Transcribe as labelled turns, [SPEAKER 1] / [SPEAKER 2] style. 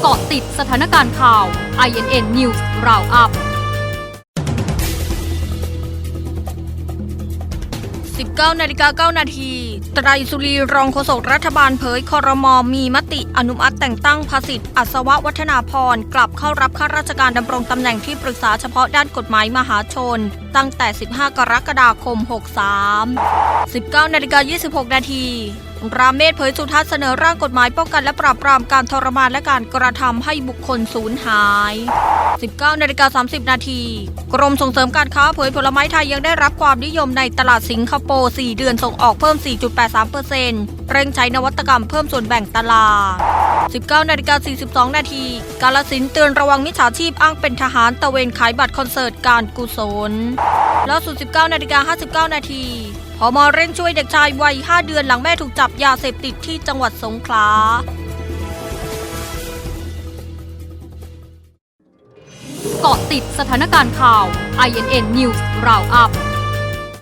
[SPEAKER 1] เกาะติดสถานการณ์ข่าว INN News Roundup
[SPEAKER 2] 19นาฬิกา9นาที ไตรสุรีรองโฆษกรัฐบาลเผยคอรมอมีมติอนุมัติแต่งตั้งภาสิทธิ์อัศววัฒนาพร กลับเข้ารับข้าราชการดำรงตำแหน่งที่ปรึกษาเฉพาะด้านกฎหมายมหาชน ตั้งแต่ 15 กรกฎาคม 63 19นาฬิกา26 นาที ราเมศเผยสุทัศน์เสนอร่างกฎหมายป้องกันและปราบปรามการทรมานและการกระทำให้บุคคลสูญหาย 19นาฬิกา30 นาที กรมส่งเสริมการค้าเผยผลไม้ไทยยังได้รับความนิยมในตลาดสิงคโปร์ 4 เดือนส่งออกเพิ่ม 4.83%เร่งใช้นวัตกรรมเพิ่มส่วนแบ่งตลาด 19นาฬิกา42 นาที กาลสินเตือนระวังมิจฉาชีพอ้างเป็นทหารตะเวนขายบัตรคอนเสิร์ตการกุศลล่าสุด 19นาฬิกา59 นาทีพมเร่งช่วยเด็กชายวัย 5 เดือนหลังแม่ถูกจับยาเสพติดที่จังหวัดสงขลา
[SPEAKER 1] เกาะติดสถานการณ์ข่าว INN News Roundup